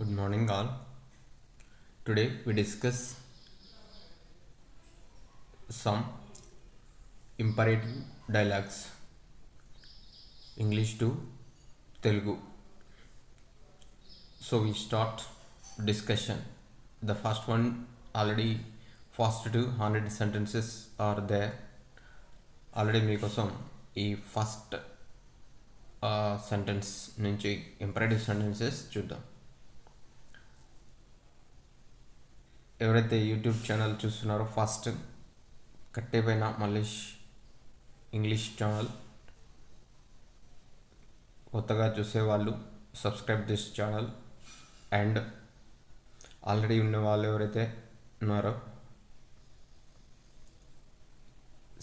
Good morning, all. Today we discuss some imperative dialogues. English to Telugu. So we start discussion. The first one already first two hundred sentences are there. Already మీకోసం ఈ first sentence నుంచి imperative sentences చూద్దాం ఎవరైతే YouTube channel చూస్తున్నారో first కట్టేపైన Mallesh English channel కొత్తగా చూసేవాళ్ళు subscribe this channel. And already ఉన్న వాళ్ళు ఎవరైతే ఉన్నారో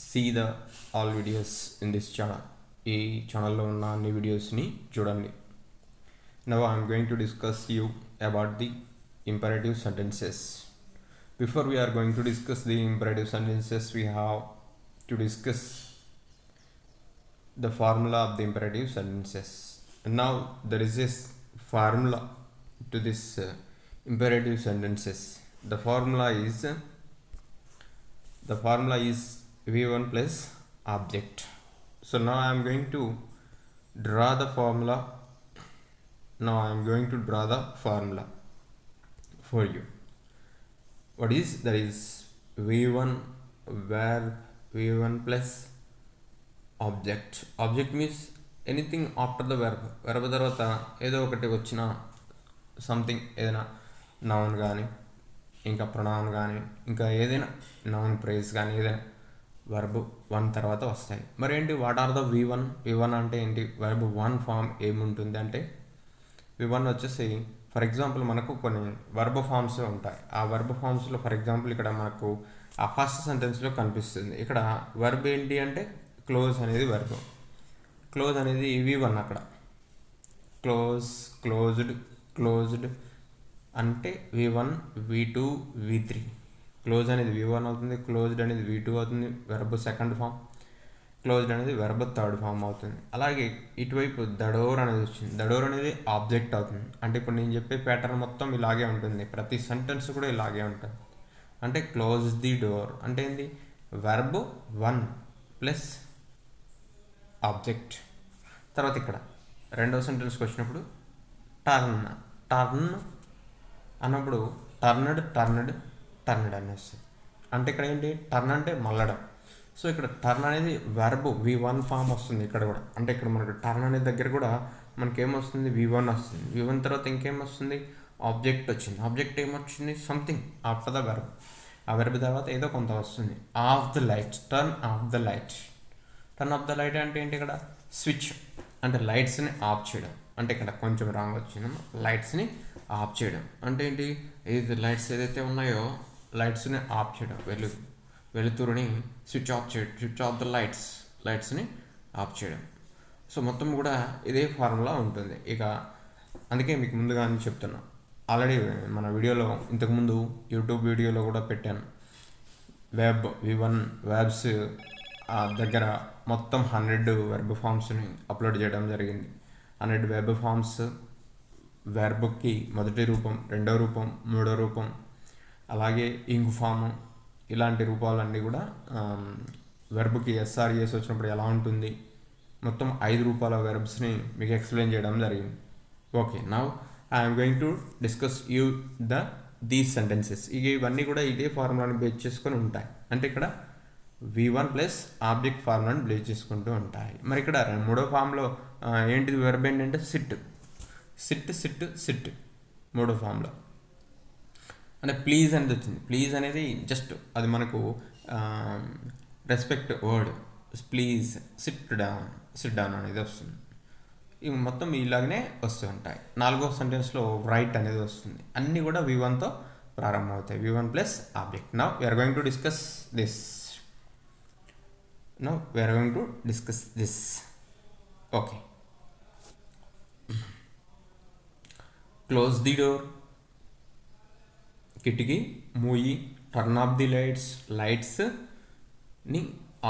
see the all videos in this channel ఈ ఛానల్లో ఉన్న అన్ని వీడియోస్ని చూడండి. Now I'm going to discuss you about the imperative sentences before we are going to discuss the imperative sentences we have to discuss the formula of the imperative sentences and now there is this formula to this uh, imperative sentences the formula is uh, the formula is v1 plus object. So now i am going to draw the formula. Now i am going to draw the formula for you. What is that is v1 where v1 plus object object means anything after the verb verb తర్వాత ఏదో ఒకటి వచ్చిన something ఏదైనా noun కానీ ఇంకా pronoun కానీ ఇంకా ఏదైనా నౌన్ ప్రైజ్ కానీ ఏదైనా వెర్బ్ వన్ తర్వాత వస్తాయి. మరి ఏంటి what are the v one v one అంటే ఏంటి? వెర్బ్ వన్ ఫామ్ ఏముంటుంది అంటే వి వన్ వచ్చేసి ఫర్ ఎగ్జాంపుల్ మనకు కొన్ని వర్బ్ ఫామ్స్ ఉంటాయి. ఆ వర్బ్ ఫామ్స్లో ఫర్ ఎగ్జాంపుల్ ఇక్కడ మనకు ఆ ఫస్ట్ సెంటెన్స్లో కనిపిస్తుంది. ఇక్కడ వర్బ్ ఏంటి అంటే క్లోజ్ అనేది వర్బ్ క్లోజ్ అనేది ఇవి వన్ అక్కడ. క్లోజ్ క్లోజ్డ్ క్లోజ్డ్ అంటే v one v two v three close అనేది వి వన్ అవుతుంది క్లోజ్డ్ అనేది వి టూ అవుతుంది. వెర్బ్ సెకండ్ ఫామ్ క్లోజ్డ్ అనేది వెర్బ్ థర్డ్ ఫామ్ అవుతుంది. అలాగే ఇటువైపు దడోర్ అనేది వచ్చింది. దడోర్ అనేది ఆబ్జెక్ట్ అవుతుంది. అంటే ఇప్పుడు నేను చెప్పే ప్యాటర్న్ మొత్తం ఇలాగే ఉంటుంది. ప్రతి సెంటెన్స్ కూడా ఇలాగే ఉంటుంది. అంటే క్లోజ్ ది డోర్ అంటే ఏంది? వెర్బ్ వన్ ప్లస్ ఆబ్జెక్ట్ తర్వాత ఇక్కడ రెండవ సెంటెన్స్కి వచ్చినప్పుడు టర్న్ టర్న్ అన్నప్పుడు టర్నడ్ టర్నడ్ టర్నడ్ అనేస్తుంది. అంటే ఇక్కడ ఏంటి? టర్న్ అంటే మల్లడం. సో ఇక్కడ టర్న్ అనేది వెర్బ్ వి వన్ ఫామ్ వస్తుంది ఇక్కడ కూడా. అంటే ఇక్కడ మనకు టర్న్ అనే దగ్గర కూడా మనకి ఏమొస్తుంది వి వన్ వస్తుంది. వి వన్ తర్వాత ఇంకేం వస్తుంది ఆబ్జెక్ట్ వచ్చింది. ఆబ్జెక్ట్ ఏమొచ్చింది? సంథింగ్ ఆఫ్టర్ ద వెర్బ్ ఆ వెర్బ్ తర్వాత ఏదో కొంత వస్తుంది. Off the lights turn off the light turn off the light అంటే ఏంటి ఇక్కడ? స్విచ్ అంటే లైట్స్ని ఆఫ్ చేయడం. అంటే ఇక్కడ కొంచెం రాంగ్ వచ్చింది. లైట్స్ని ఆఫ్ చేయడం. అంటే ఏంటి? ఏది లైట్స్ ఏదైతే ఉన్నాయో లైట్స్ని ఆఫ్ చేయడం. వెలుగు వెలుతురుని స్విచ్ ఆఫ్ చేయడం స్విచ్ ఆఫ్ ద లైట్స్ లైట్స్ని ఆఫ్ చేయడం. సో మొత్తం కూడా ఇదే ఫార్ములా ఉంటుంది. ఇక అందుకే మీకు ముందుగా అని చెప్తున్నా. ఆల్రెడీ మన వీడియోలో ఇంతకుముందు యూట్యూబ్ వీడియోలో కూడా పెట్టాను. వెబ్ వి వన్ వెబ్స్ దగ్గర మొత్తం హండ్రెడ్ వెర్బ్ ఫామ్స్ని అప్లోడ్ చేయడం జరిగింది. హండ్రెడ్ వెబ్ ఫామ్స్ వెర్బ్కి మొదటి రూపం రెండో రూపం మూడో రూపం అలాగే ఇంగ్ ఫాము ఇలాంటి రూపాలన్నీ కూడా వెర్బ్కి ఎస్ఆర్ఈఎస్ వచ్చినప్పుడు ఎలా ఉంటుంది? మొత్తం ఐదు రూపాల వెర్బ్స్ని మీకు ఎక్స్ప్లెయిన్ చేయడం జరిగింది. Okay now I'm going to discuss you the these sentences ఇక ఇవన్నీ కూడా ఇదే ఫార్ములాని బేస్ చేసుకొని ఉంటాయి. అంటే ఇక్కడ వి వన్ ప్లస్ ఆబ్జెక్ట్ ఫార్ములాని బేస్ చేసుకుంటూ ఉంటాయి. మరి ఇక్కడ మూడో ఫామ్లో ఏంటిది? వెర్బ్ ఏంటంటే సిట్ సిట్ సిట్ సిట్ మూడో ఫామ్లో అంటే ప్లీజ్ అనేది వచ్చింది. ప్లీజ్ అనేది జస్ట్ అది మనకు respect word please sit down sit down అనేది వస్తుంది. ఇవి మొత్తం ఇలాగనే వస్తూ ఉంటాయి. నాలుగో సెంటెన్స్లో రైట్ అనేది వస్తుంది. అన్నీ కూడా వి వన్తో ప్రారంభమవుతాయి. V one plus object now we are going to discuss this now we are going to discuss this okay close the door కిటికీ మూయి టర్న్ ఆఫ్ ది లైట్స్ లైట్స్ని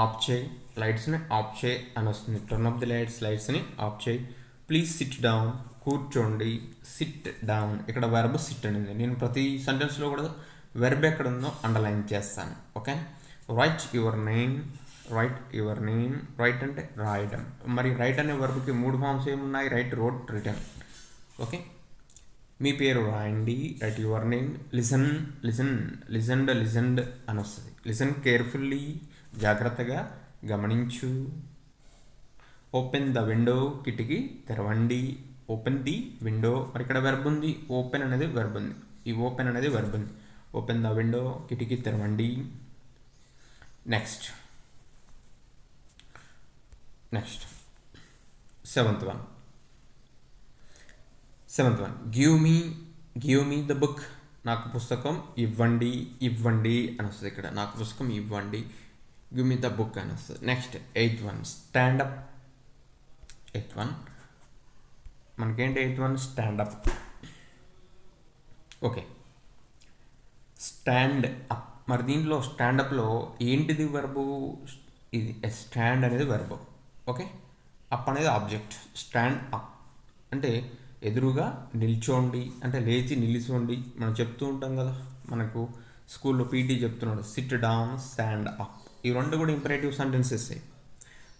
ఆఫ్ చేయి. లైట్స్ని ఆఫ్ చేయి అని వస్తుంది. టర్న్ ఆఫ్ ది లైట్స్ లైట్స్ని off చేయి. ప్లీజ్ సిట్ డౌన్ కూర్చోండి సిట్ డౌన్ ఇక్కడ వెర్బ్ సిట్ అనేది నేను ప్రతి సెంటెన్స్లో కూడా వెర్బ్ ఎక్కడ ఉందో అండర్లైన్ చేస్తాను. Okay write your name write your name write అంటే రాయడం. మరి రైట్ అనే వర్బ్కి మూడు ఫామ్స్ ఏమున్నాయి? రైట్ రోడ్ రిటర్న్ ఓకే మీ పేరు రాయండి at your name listen listen listened listened అని వస్తుంది. లిసన్ కేర్ఫుల్లీ జాగ్రత్తగా గమనించు. ఓపెన్ ద విండో కిటికీ తెరవండి. ఓపెన్ ది విండో మరి ఇక్కడ వెర్బ్ ఉంది. ఓపెన్ అనేది వెర్బ్ ఉంది. ఈ ఓపెన్ అనేది వెర్బ్ ఉంది. ఓపెన్ ద విండో కిటికీ తెరవండి. Next next seventh one seventh one. Give me give me the book నాకు పుస్తకం ఇవ్వండి ఇవ్వండి అని వస్తుంది ఇక్కడ. నాకు పుస్తకం ఇవ్వండి గివ్ మీ ద బుక్ అని వస్తుంది. Next eighth one stand up eighth one మనకేంటి eighth one stand up okay stand up మరి దీంట్లో స్టాండప్లో ఏంటిది వెర్బు ఇది స్టాండ్ అనేది వెర్బు ఓకే అప్ అనేది ఆబ్జెక్ట్ స్టాండ్ అప్ అంటే ఎదురుగా నిల్చోండి అంటే లేచి నిలిచోండి. మనం చెప్తూ ఉంటాం కదా మనకు స్కూల్లో పీటీ చెప్తున్నాడు సిట్ డౌన్ స్టాండ్ అప్ ఈ రెండు కూడా imperative sentences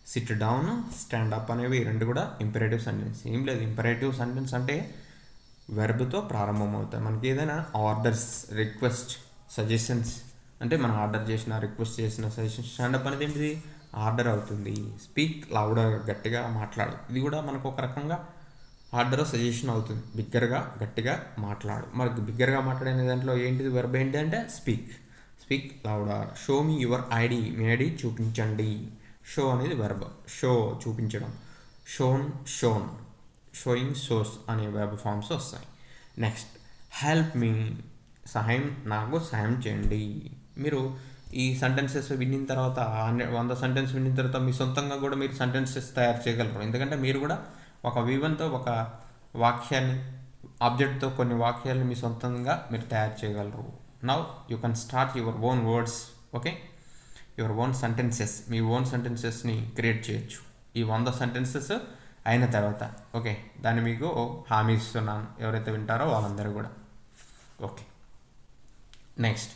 sit down stand up అనేవి ఈ రెండు కూడా ఇంపరేటివ్ సెంటెన్స్ ఏం లేదు ఇంపరేటివ్ సెంటెన్స్ అంటే వెర్బ్తో ప్రారంభమవుతాయి. మనకి ఏదైనా ఆర్డర్స్ రిక్వెస్ట్ సజెషన్స్ అంటే మనం ఆర్డర్ చేసిన రిక్వెస్ట్ చేసిన సజెషన్ స్టాండప్ అనేది ఏంటిది? ఆర్డర్ అవుతుంది. స్పీక్ లౌడర్ గట్టిగా మాట్లాడు. ఇది కూడా మనకు ఒక రకంగా ఆర్డర్ సజెషన్ అవుతుంది. బిగ్గరగా గట్టిగా మాట్లాడు. మరి బిగ్గరగా మాట్లాడే దాంట్లో ఏంటిది? వెర్బ్ ఏంటి అంటే speak speak louder show me your ID me ID చూపించండి. షో అనేది వెర్బ్ షో చూపించడం. షోన్ షోన్ షోయింగ్ షోస్ అనే వెర్బ్ ఫామ్స్ వస్తాయి. నెక్స్ట్ హెల్ప్ మీ సహాయం నాకు సహాయం చేయండి. మీరు ఈ సెంటెన్సెస్ విన్న తర్వాత హండ్రెడ్ వంద సెంటెన్స్ విన్న తర్వాత మీ సొంతంగా కూడా మీరు సెంటెన్సెస్ తయారు చేయగలరు. ఎందుకంటే మీరు కూడా ఒక వివన్తో ఒక వాక్యాన్ని ఆబ్జెక్ట్తో కొన్ని వాక్యాలను మీ సొంతంగా మీరు తయారు చేయగలరు. Now you can start your own words okay your own sentences me own సెంటెన్సెస్ని క్రియేట్ చేయొచ్చు. ఈ వంద సెంటెన్సెస్ అయిన తర్వాత ఓకే దాన్ని మీకు హామీ ఇస్తున్నాను. ఎవరైతే వింటారో వాళ్ళందరూ కూడా. Okay next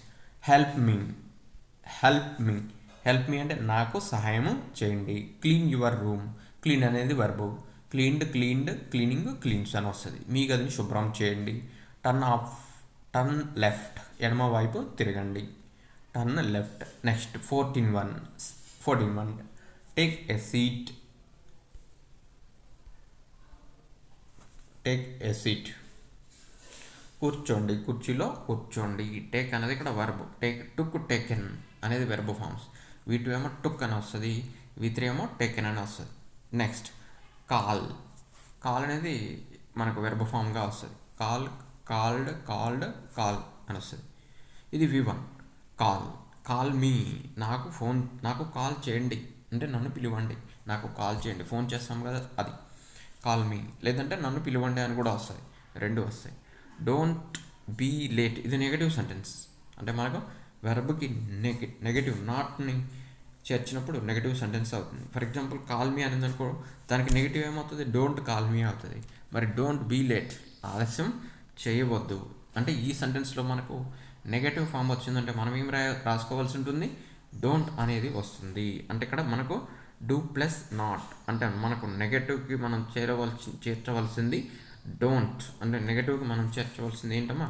help me help me help me అంటే నాకు సహాయం చేయండి. క్లీన్ యువర్ రూమ్ క్లీన్ అనేది verb cleaned cleaned cleaning cleans అని వస్తుంది. మీ గదిని శుభ్రం చేయండి. టర్న్ ఆఫ్ టర్న్ లెఫ్ట్ ఎడమ వైపు తిరగండి. Turn left next fourteen one fourteen one. Take a seat. Take a seat. కూర్చోండి. కుర్చీలో కూర్చోండి. టేక్ అనేది ఇక్కడ వర్బ్ టేక్ టుక్ టేకెన్ అనేది వెర్బ్ ఫామ్స్ వీటి ఏమో టుక్ అని వస్తుంది. వీటి ఏమో టేకెన్ అని వస్తుంది. Next call. కాల్ అనేది మనకు వెర్బ్ ఫామ్గా వస్తుంది. కాల్ కాల్డ్ కాల్డ్ కాల్ అని వస్తుంది. ఇది V one call. Call me. నాకు ఫోన్ నాకు కాల్ చేయండి. అంటే నన్ను పిలవండి. నాకు కాల్ చేయండి. ఫోన్ చేస్తాం కదా అది. Call me. లేదంటే నన్ను పిలవండి అని కూడా వస్తాయి రెండు వస్తాయి. డోంట్ బీ లేట్ ఇది నెగటివ్ సెంటెన్స్ అంటే మనకు వెర్బ్కి నెగ నెగటివ్ నాట్ని చేర్చినప్పుడు నెగటివ్ సెంటెన్స్ అవుతుంది. ఫర్ ఎగ్జాంపుల్ కాల్ మీ అనేది అనుకో దానికి నెగిటివ్ ఏమవుతుంది? డోంట్ కాల్ మీ అవుతుంది. మరి డోంట్ బీ లేట్ ఆలస్యం చేయవద్దు. అంటే ఈ సెంటెన్స్లో మనకు నెగటివ్ ఫామ్ వచ్చిందంటే మనం ఏం రా రాసుకోవాల్సి ఉంటుంది? డోంట్ అనేది వస్తుంది. అంటే ఇక్కడ మనకు డూ ప్లస్ నాట్ అంటే మనకు నెగటివ్కి మనం చేరవలసి చేర్చవలసింది డోంట్ అంటే నెగటివ్కి మనం చేర్చవలసింది ఏంటమ్మా?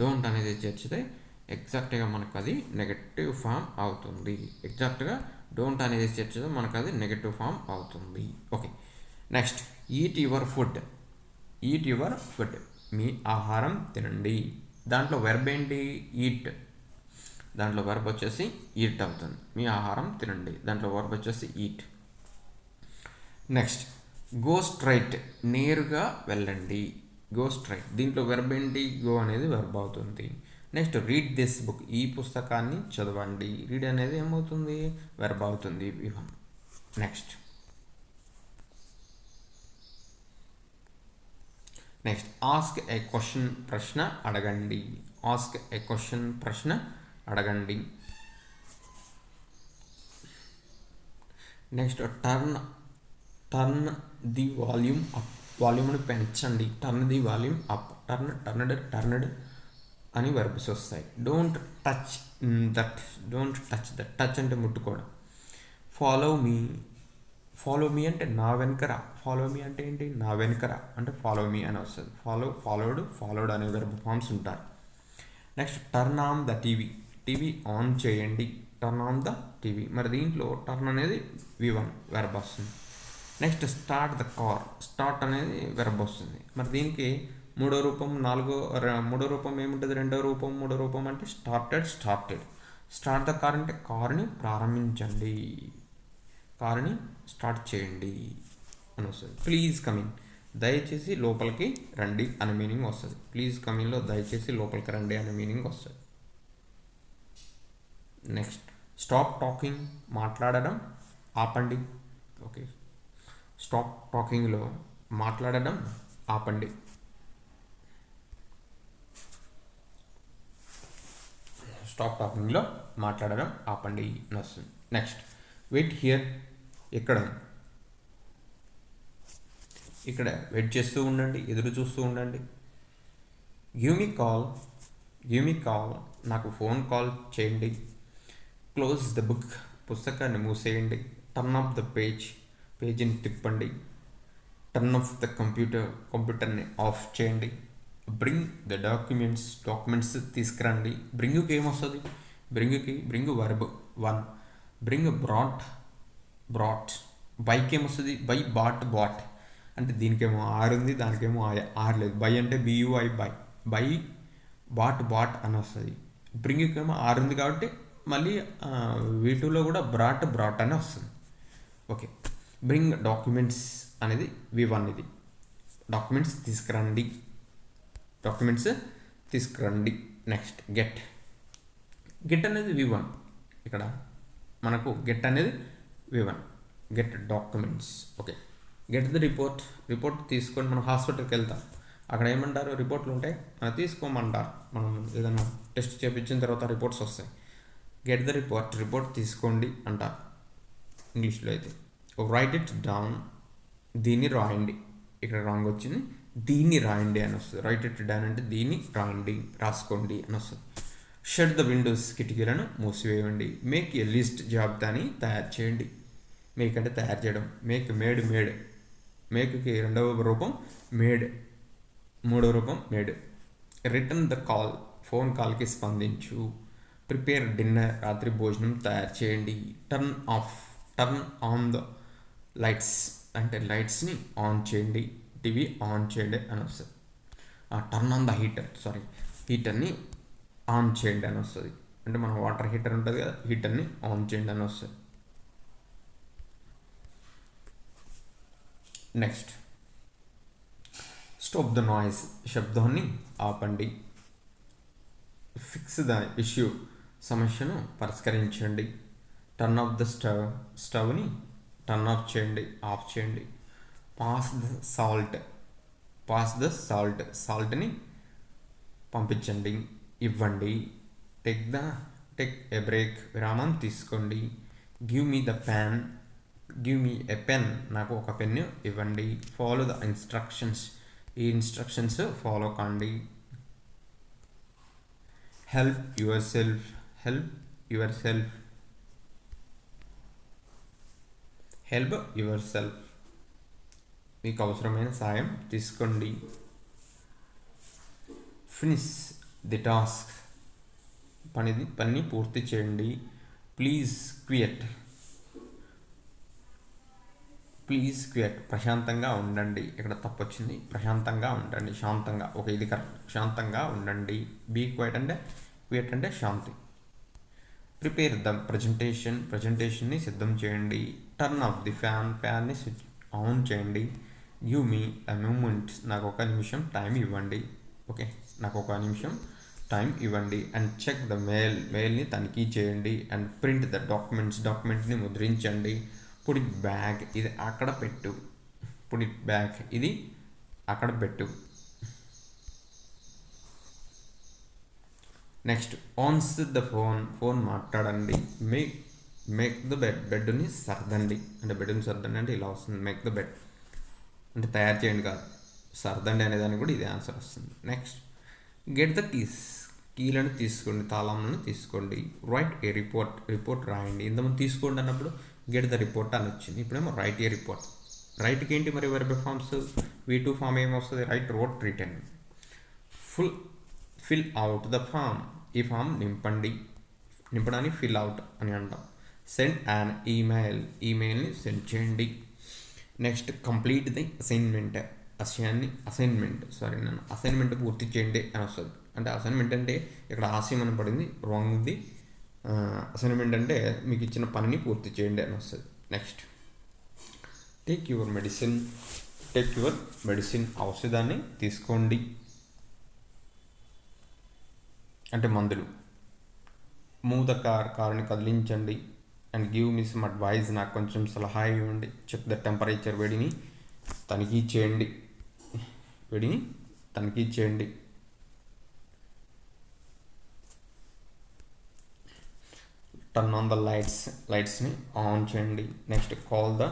డోంట్ అనేది చేర్చితే ఎగ్జాక్ట్గా మనకు అది నెగటివ్ ఫామ్ అవుతుంది. ఎగ్జాక్ట్గా డోంట్ అనేది చేర్చితే మనకు అది నెగటివ్ ఫామ్ అవుతుంది. Okay next eat your food eat your food మీ ఆహారం తినండి. దాంట్లో వెర్బ్ ఏంటి? ఈట్ దాంట్లో వర్బ్ వచ్చేసి ఈట్ అవుతుంది. మీ ఆహారం తినండి. దాంట్లో వెర్బ్ వచ్చేసి ఈట్ నెక్స్ట్ గో స్ట్రైట్ నేరుగా వెళ్ళండి. గో స్ట్రైట్ దీంట్లో వెర్బ్ ఏంటి? గో అనేది వెర్బ్ అవుతుంది. Next read this book. ఈ పుస్తకాన్ని చదవండి. రీడ్ అనేది ఏమవుతుంది? వెర్బ్ అవుతుంది. వ్యూహం. Next. Next. Ask a question ప్రశ్న అడగండి. ఆస్క్ ఏ క్వశ్చన్ ప్రశ్న అడగండి. Next turn turn the volume up. వాల్యూమ్ని పెంచండి. Turn the volume up. Turn turned turned అని వర్బ్స్ వస్తాయి. Don't touch that don't touch that touch అంటే ముట్టుకోవడం. ఫాలో మీ ఫాలో మీ అంటే నా వెనకరా. ఫాలో మీ అంటే ఏంటి? నా వెనకరా. అంటే ఫాలో మీ అని వస్తుంది. ఫాలో ఫాలోడ్ ఫాలోడ్ అనే వెర్బ్ ఫామ్స్ ఉంటారు next turn on the TV TV on చేయండి. టర్న్ ఆన్ ద టీవీ మరి దీంట్లో టర్న్ అనేది వి వన్ వెర్బ్ వస్తుంది. Next start the car start అనేది వెర్బ్ వస్తుంది. మరి దీనికి మూడో రూపం నాలుగో మూడో రూపం ఏముంటుంది? రెండో రూపం మూడో రూపం అంటే started started start the car అంటే కారుని ప్రారంభించండి. కారుని స్టార్ట్ చేయండి అని వస్తుంది. ప్లీజ్ కమిన్ దయచేసి లోపలికి రండి అనే మీనింగ్ వస్తుంది. ప్లీజ్ కమిన్లో దయచేసి లోపలికి రండి అనే మీనింగ్ వస్తుంది. నెక్స్ట్ స్టాప్ టాకింగ్ మాట్లాడడం ఆపండి. ఓకే స్టాప్ టాకింగ్లో మాట్లాడడం ఆపండి. స్టాప్ టాకింగ్లో మాట్లాడడం ఆపండి. అని వస్తుంది నెక్స్ట్ వెయిట్ హియర్ ఇక్కడ. ఇక్కడ వెయిట్ చేస్తూ ఉండండి. ఎదురు చూస్తూ ఉండండి. Give me call give me call నాకు ఫోన్ కాల్ చేయండి. క్లోజ్ ద బుక్ పుస్తకాన్ని మూసేయండి. టర్న్ ఆఫ్ ద పేజ్ పేజీని తిప్పండి. టర్న్ ఆఫ్ ద కంప్యూటర్ కంప్యూటర్ని ఆఫ్ చేయండి. బ్రింగ్ ద డాక్యుమెంట్స్ డాక్యుమెంట్స్ తీసుకురండి. బ్రింగ్కి ఏమొస్తుంది? బ్రింగ్కి bring verb one bring brought brought bike ఏమొస్తుంది బై బాట్ బాట్ అంటే దీనికేమో ఆర్ ఉంది దానికేమో ఆ- ఆర్ లేదు. బై అంటే B U I buy buy bought bought అని వస్తుంది బ్రింగ్కేమో ఆర్ ఉంది కాబట్టి మళ్ళీ వీటిలో కూడా బ్రాట్ బ్రాట్ అని వస్తుంది. ఓకే బ్రింగ్ డాక్యుమెంట్స్ అనేది వి వన్ ఇది. డాక్యుమెంట్స్ తీసుకురండి. డాక్యుమెంట్స్ తీసుకురండి. నెక్స్ట్ గెట్ గెట్ అనేది వి వన్ ఇక్కడ మనకు గెట్ అనేది V one get documents okay get the report report తీసుకొని మనం హాస్పిటల్కి వెళ్తాం. అక్కడ ఏమంటారు? రిపోర్ట్లు ఉంటాయి. అది తీసుకోమంటారు. మనం ఏదైనా టెస్ట్ చేయించిన తర్వాత రిపోర్ట్స్ వస్తాయి. గెట్ ద రిపోర్ట్ రిపోర్ట్ తీసుకోండి అంటారు. ఇంగ్లీష్లో అయితే. రైట్ ఇట్ డౌన్ దీన్ని రాయండి. ఇక్కడ రాంగ్ వచ్చింది. దీన్ని రాయండి అని వస్తుంది. రైట్ ఇట్ డౌన్ అంటే దీన్ని రాయండి రాసుకోండి అని వస్తుంది. షట్ ద విండోస్ కిటికీలను మూసివేయండి. మేక్ ఏ లిస్ట్ జాబితాని తయారు చేయండి. మేక్ అంటే తయారు చేయడం. మేక్ మేడ్ మేడ్ మేక్కి రెండవ రూపం మేడ్ మూడవ రూపం made return the call phone కాల్కి స్పందించు. ప్రిపేర్ డిన్నర్ రాత్రి భోజనం తయారు చేయండి. Turn off turn on the lights అంటే లైట్స్ని ఆన్ చేయండి. టీవీ ఆన్ చేయండి అని వస్తుంది. Turn on the heater sorry హీటర్ని on చేయండి అని వస్తుంది. అంటే మన వాటర్ హీటర్ ఉంటుంది కదా హీటర్ని ఆన్ చేయండి అని వస్తుంది. నెక్స్ట్ స్టాప్ ద నాయిస్ శబ్దాన్ని ఆపండి. ఫిక్స్ ద ఇష్యూ సమస్యను పరిష్కరించండి. టర్న్ ఆఫ్ ద స్టవ్ స్టవ్ని టర్న్ ఆఫ్ చేయండి ఆఫ్ చేయండి. Pass the salt pass the salt సాల్ట్ని పంపించండి. ఇవ్వండి. Take the take a break విరామం తీసుకోండి. Give me the pen give me a pen నాకు ఒక పెన్ ఇవ్వండి. ఫాలో ద ఇన్స్ట్రక్షన్స్ ఈ ఇన్స్ట్రక్షన్స్ ఫాలో కండి. Help yourself help yourself help yourself మీకు అవసరమైన సాయం తీసుకోండి. ఫినిష్ ది టాస్క్ పనిది పని పూర్తి చేయండి. ప్లీజ్ క్వియట్ ప్లీజ్ క్వియట్ ప్రశాంతంగా ఉండండి. ఇక్కడ తప్పు వచ్చింది ప్రశాంతంగా ఉండండి. శాంతంగా. ఒక ఇది కరెక్ట్. శాంతంగా ఉండండి. బీ క్వైట్ అంటే క్వియట్ అంటే శాంతి. ప్రిపేర్ ద ప్రజెంటేషన్ ప్రజెంటేషన్ని సిద్ధం చేయండి. టర్న్ ఆఫ్ ది ఫ్యాన్ ఫ్యాన్ని స్విచ్ ఆన్ చేయండి. గివ్ మీ అ మూమెంట్ నాకు ఒక నిమిషం టైం ఇవ్వండి. ఓకే? నాకు ఒక నిమిషం టైం ఇవ్వండి. And check the mail. మెయిల్ని తనిఖీ చేయండి. And print the documents. డాక్యుమెంట్ని ముద్రించండి. పుడి బ్యాగ్ ఇది అక్కడ పెట్టు. పుడి బ్యాగ్ ఇది అక్కడ పెట్టు. Next answer the phone. Phone మాట్లాడండి. మేక్ మేక్ ద బెడ్ బెడ్ని సర్దండి. అంటే బెడ్ని సర్దండి అంటే ఇలా వస్తుంది. Make the bed. అంటే తయారు చేయండి కాదు. సర్దండి అనేదానికి కూడా ఇదే ఆన్సర్ వస్తుంది. నెక్స్ట్ గెట్ ద కీస్ కీలను తీసుకోండి తాళంలను తీసుకోండి. రైట్ ఏ రిపోర్ట్ రిపోర్ట్ రాయండి. ఇంతమంది తీసుకోండి అన్నప్పుడు గెట్ ద రిపోర్ట్ అని వచ్చింది. ఇప్పుడేమో రైట్ ఏ రిపోర్ట్ రైట్కి ఏంటి మరి verb forms V two form ఏమొస్తుంది write wrote written full fill out the form ఈ ఫామ్ నింపండి. నింపడానికి ఫిల్ అవుట్ అని అంటాం. సెండ్ యాన్ ఈమెయిల్ ఈమెయిల్ని సెండ్ చేయండి. నెక్స్ట్ కంప్లీట్ ది అసైన్మెంట్ అసయాన్ని అసైన్మెంట్ సారీ నన్ను అసైన్మెంట్ పూర్తి చేయండి అని వస్తుంది. అంటే అసైన్మెంట్ అంటే ఇక్కడ ఆశయం అని పడింది రాంగ్ది అసైన్మెంట్ అంటే మీకు ఇచ్చిన పనిని పూర్తి చేయండి అని వస్తుంది. Next take your medicine take your medicine ఔషధాన్ని తీసుకోండి. అంటే మందులు. మూత కార్ కారుని కదిలించండి. And give me some advice నాకు కొంచెం సలహా ఇవ్వండి. చెక్ ద టెంపరేచర్ వేడిని తనిఖీ చేయండి. వేడిని తనిఖీ చేయండి. టర్న్ ఆన్ ద లైట్స్ లైట్స్ని ఆన్ చేయండి. Next call the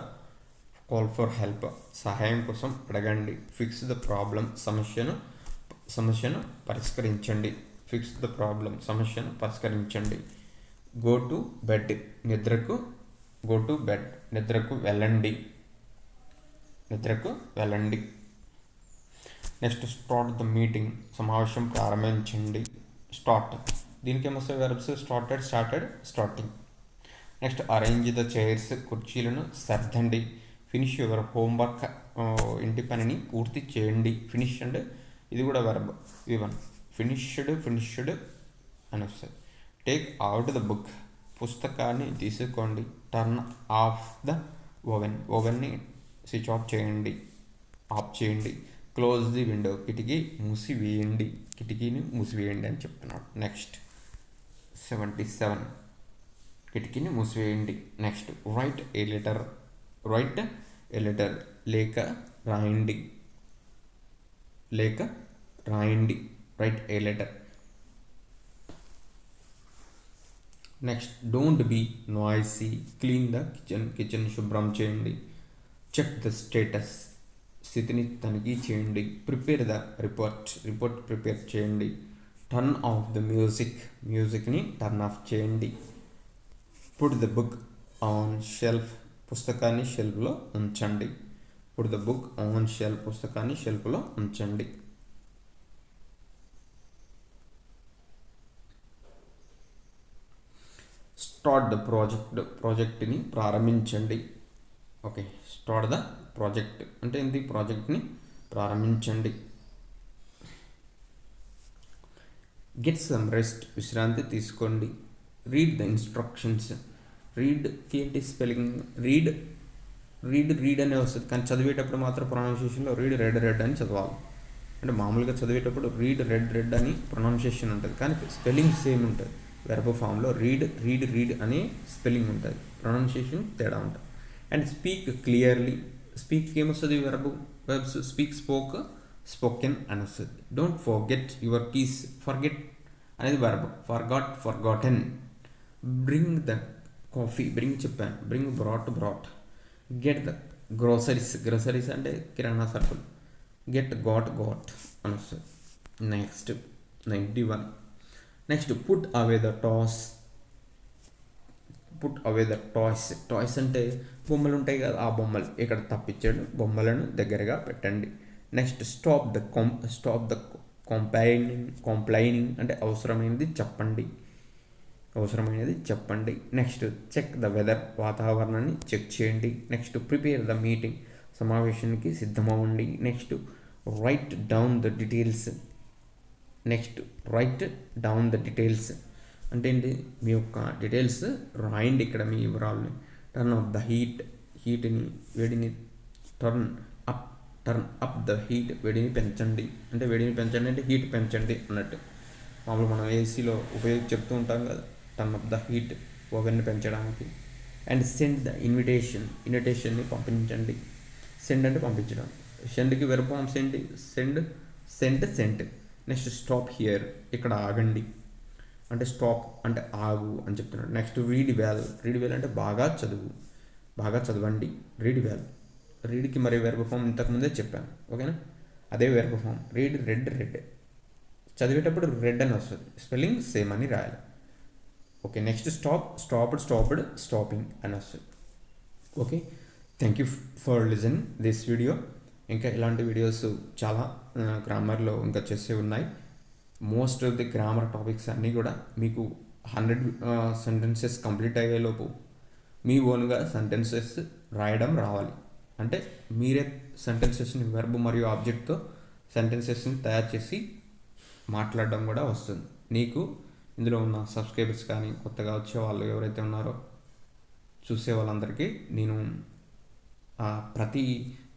call for help సహాయం కోసం అడగండి. ఫిక్స్ ద ప్రాబ్లం సమస్యను సమస్యను పరిష్కరించండి. ఫిక్స్ ద ప్రాబ్లం సమస్యను పరిష్కరించండి. గో టు బెడ్ నిద్రకు గో టు బెడ్ నిద్రకు వెళ్ళండి. నిద్రకు వెళ్ళండి. నెక్స్ట్ స్టార్ట్ ద మీటింగ్ సమావేశం ప్రారంభించండి. స్టార్ట్ దీనికి ఏమొస్తాయి verbs started started starting next arrange the chairs కుర్చీలను సర్దండి. ఫినిష్ యువర్ హోంవర్క్ ఇంటి పనిని పూర్తి చేయండి. ఫినిష్ అండ్ ఇది కూడా వెరబ్ ఇవన్ ఫినిష్డ్ ఫినిష్డ్ అని వస్తుంది టేక్ అవుట్ ద బుక్ పుస్తకాన్ని తీసుకోండి. Turn off the oven. ఓవెన్ని switch off చేయండి. ఆఫ్ చేయండి. Close the window. కిటికీ మూసివేయండి. కిటికీని మూసివేయండి అని చెప్తున్నాడు. Next. Seventy seven. కిటికీని మూసివేయండి. Next. Write a letter. Write a letter. లేక రాయండి. లేక రాయండి. Write a letter. Next don't be noisy. Clean the kitchen kitchen శుభ్రం చేయండి. Check the status. స్థితిని తనిఖీ చేయండి. Prepare the report. Report prepare చేయండి. Turn off the music. మ్యూజిక్ని turn off చేయండి. Put the book on shelf పుస్తకాన్ని షెల్ఫ్లో ఉంచండి. Put the book on shelf పుస్తకాన్ని షెల్ఫ్లో ఉంచండి. స్టార్ట్ ద ప్రాజెక్ట్ ప్రాజెక్ట్ని ప్రారంభించండి. ఓకే స్టార్ట్ ద ప్రాజెక్ట్ అంటే ఏంటి ప్రాజెక్ట్ని ప్రారంభించండి. గెట్ సమ్ రెస్ట్ విశ్రాంతి తీసుకోండి. రీడ్ ద ఇన్స్ట్రక్షన్స్ రీడ్ ఏంటి స్పెల్లింగ్ రీడ్ రీడ్ రీడ్ అనే వస్తుంది. కానీ చదివేటప్పుడు మాత్రం ప్రొనౌన్సియేషన్లో రీడ్ రెడ్ రెడ్ అని చదవాలి. అంటే మామూలుగా చదివేటప్పుడు రీడ్ రెడ్ రెడ్ అని ప్రొనౌన్సియేషన్ ఉంటుంది. కానీ స్పెల్లింగ్ సేమ్ ఉంటుంది. వెరబ ఫామ్లో రీడ్ రీడ్ రీడ్ అనే స్పెల్లింగ్ ఉంటుంది. ప్రొనౌన్సియేషన్ తేడా ఉంటుంది. అండ్ స్పీక్ క్లియర్లీ స్పీక్ ఏమొస్తుంది verb verbs speak spoke spoken అని వస్తుంది don't forget your keys forget అనేది verb forgot forgotten bring the coffee bring చెప్పాను. Bring brought brought get the groceries groceries అంటే కిరాణా సరుకులు. గెట్ గాట్ గాట్ అని వస్తుంది next ninety one next put away the toys put away the toys toys అంటే బొమ్మలు ఉంటాయి కదా ఆ బొమ్మలు. ఇక్కడ తప్పించాడు బొమ్మలను దగ్గరగా పెట్టండి. నెక్స్ట్ స్టాప్ ద కాం స్టాప్ ద కంప్లైనింగ్ కంప్లైనింగ్ అంటే అవసరమైనది చెప్పండి. అవసరమైనది చెప్పండి. నెక్స్ట్ చెక్ ద వెదర్ వాతావరణాన్ని చెక్ చేయండి. నెక్స్ట్ ప్రిపేర్ ద మీటింగ్ సమావేశానికి సిద్ధమవ్వండి. Next write down the details next write down the details అంటే ఏంటి? మీ యొక్క డీటెయిల్స్ రాయండి ఇక్కడ మీ వివరాలని. టర్న్ ఆఫ్ ద హీట్ హీట్ని వేడిని turn up turn up the heat వేడిని పెంచండి. అంటే వేడిని పెంచండి అంటే హీట్ పెంచండి అన్నట్టు. మామూలు మనం ఏసీలో ఉపయోగి చెప్తూ ఉంటాం కదా. Turn up the heat oven పెంచడానికి. అండ్ సెండ్ ద ఇన్విటేషన్ ఇన్విటేషన్ని పంపించండి. సెండ్ అంటే పంపించడం. సెండ్కి వెరపాంస్ ఏంటి? Send sent sent next stop here ఇక్కడ ఆగండి. అంటే స్టాప్ అంటే ఆగు అని చెప్తున్నాడు. Next read well. Read well అంటే బాగా చదువు. బాగా చదవండి. Read well. రీడ్కి మరి వెర్బ్ ఫామ్ ఇంతకుముందే చెప్పాను. ఓకేనా? అదే verb form read red red. చదివేటప్పుడు రెడ్ అని వస్తుంది. స్పెల్లింగ్ సేమ్ అని రాయాలి. Okay next stop stopped stopped stopping అని వస్తుంది. Okay thank you for listen this video. ఇంకా ఇలాంటి వీడియోస్ చాలా గ్రామర్లో ఇంకా చేసే ఉన్నాయి. Most of the grammar topics అన్నీ కూడా మీకు హండ్రెడ్ సెంటెన్సెస్ కంప్లీట్ అయ్యేలోపు మీ ఓన్గా సెంటెన్సెస్ రాయడం రావాలి. అంటే మీరే సెంటెన్సెస్ని వెర్బ్ మరియు ఆబ్జెక్ట్తో సెంటెన్సెస్ని తయారు చేసి మాట్లాడడం కూడా వస్తుంది. నీకు ఇందులో ఉన్న సబ్స్క్రైబర్స్ కానీ కొత్తగా వచ్చే వాళ్ళు ఎవరైతే ఉన్నారో చూసే వాళ్ళందరికీ నేను ఆ ప్రతి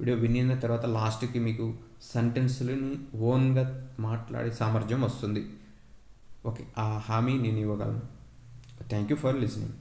వీడియో వినిన తర్వాత లాస్ట్కి మీకు సెంటెన్స్లని ఓన్గా మాట్లాడే సామర్థ్యం వస్తుంది. ఓకే ఆ హామీ నేను ఇవ్వగలను. Thank you for listening